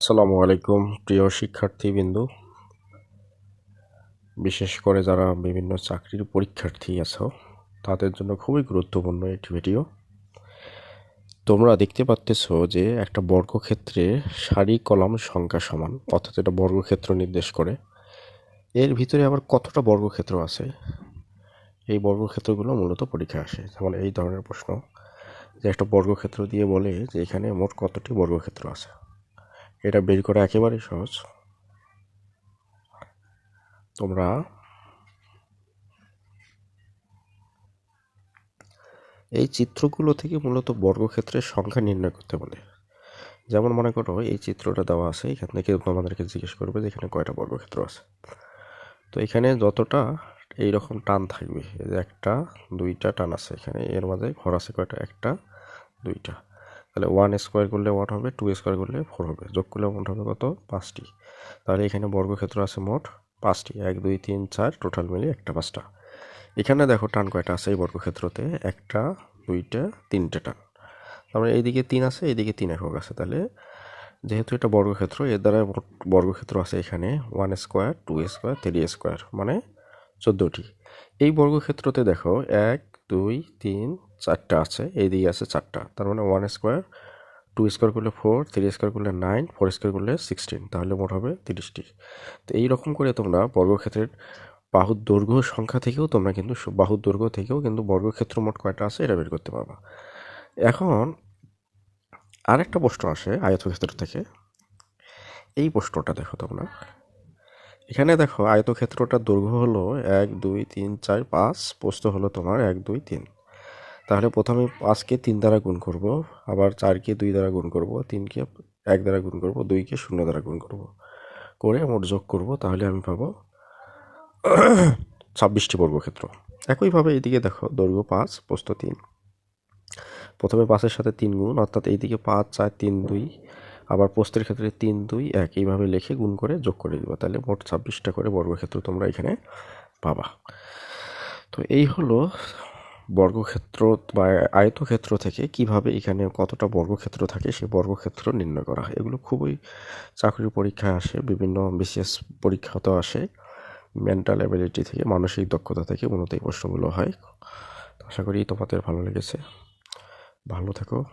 আসসালামু আলাইকুম, প্রিয় শিক্ষার্থীবৃন্দু। বিশেষ করে যারা বিভিন্ন চাকরির পরীক্ষার্থী আছো, তাদের জন্য খুবই গুরুত্বপূর্ণ একটি ভিডিও। তোমরা দেখতে পাচ্তেছ যে একটা বর্গক্ষেত্রে সারি কলাম সংখ্যা সমান, অর্থাৎ এটা বর্গক্ষেত্র নির্দেশ করে। এর ভিতরে আবার কতটা বর্গক্ষেত্র আছে? এই বর্গক্ষেত্রগুলো মূলত পরীক্ষা আসে। যেমন এই ধরনের প্রশ্ন, যে একটা বর্গক্ষেত্র দিয়ে বলে যে এখানে মোট কতটি বর্গক্ষেত্র আছে? এটা বের করা একেবারেই সহজ। তোমরা এই চিত্রগুলো থেকে মূলত বর্গক্ষেত্রের সংখ্যা নির্ণয় করতে বলে। যেমন মনে করো, এই চিত্রটা দেওয়া আছে, এখান থেকে তোমাদেরকে জিজ্ঞেস করবে যে এখানে কয়টা বর্গক্ষেত্র আছে। তো এখানে যতটা এই রকম টান থাকবে যে একটা, দুইটা টান আছে এখানে, এর মাঝে ঘর আছে কয়টা? একটা, দুইটা। তাহলে ওয়ান স্কোয়ার করলে ওয়ান হবে? টু স্কোয়ার করলে ফোর হবে। যোগ করলে মোট হবে কত? পাঁচটি। তাহলে এখানে বর্গক্ষেত্র আছে মোট পাঁচটি। এক, দুই, তিন, চার টোটাল মিলিয়ে একটা পাঁচটা। এখানে দেখো টান কয়টা আছে এই বর্গক্ষেত্রতে? একটা, দুইটা, তিনটে টান। তারপরে এইদিকে তিন আছে, এইদিকে তিন একক আছে। তাহলে যেহেতু এটা বর্গক্ষেত্র, এর দ্বারা বর্গক্ষেত্র আছে এখানে one square two square three square মানে চোদ্দোটি। এই বর্গক্ষেত্রতে দেখো এক দুই, তিন, চারটা আছে। এই দিকে আছে চারটা। তার মানে ওয়ান স্কোয়ার টু স্কোয়ার করলে ফোর থ্রি স্কোয়ার করলে নাইন ফোর স্কোয়ার করলে সিক্সটিন তাহলে মোট হবে তিরিশটি। তো এই রকম করে তোমরা বর্গক্ষেত্রের বাহুর দৈর্ঘ্য সংখ্যা থেকেও তোমরা কিন্তু বাহুর দৈর্ঘ্য থেকেও কিন্তু বর্গক্ষেত্র মোট কয়টা আছে এটা বের করতে পারবা। এখন আরেকটা প্রশ্ন আসে আয়তক্ষেত্র থেকে। এই প্রশ্নটা দেখো তোমরা। এখানে দেখো আয়তক্ষেত্রটার দৈর্ঘ্য হলো এক, দুই, তিন, চার, পাঁচ, প্রস্থ হলো তোমার এক, দুই, তিন। তাহলে প্রথমে পাঁচকে তিন দ্বারা গুণ করব, আবার চারকে দুই দ্বারা গুণ করব, তিনকে এক দ্বারা গুণ করব, দুইকে শূন্য দ্বারা গুণ করব। করে মোট যোগ করব, তাহলে আমি পাবো ছাব্বিশটি বর্গক্ষেত্র। একইভাবে এইদিকে দেখো দৈর্ঘ্য পাঁচ, প্রস্থ তিন। প্রথমে পাঁচের সাথে তিন গুণ, অর্থাৎ এইদিকে পাঁচ, চার, তিন, দুই আবার পোস্তের ক্ষেত্রে তিন, দুই, এক এইভাবে লিখে গুণ করে যোগ করে দিব। তাহলে মোট ছাব্বিশটা করে বর্গক্ষেত্র তোমরা এখানে পাবা। তো এই হলো বর্গক্ষেত্র বা আয়তক্ষেত্র থেকে কীভাবে এখানে কতটা বর্গক্ষেত্র থাকে সেই বর্গক্ষেত্র নির্ণয় করা হয়। এগুলো খুবই চাকরির পরীক্ষায় আসে, বিভিন্ন বিশেষ পরীক্ষাতেও আসে। মেন্টাল অ্যাবিলিটি থেকে, মানসিক দক্ষতা থেকে মূলত এই প্রশ্নগুলো হয়। তো আশা করি তোমাদের ভালো লেগেছে। ভালো থেকো।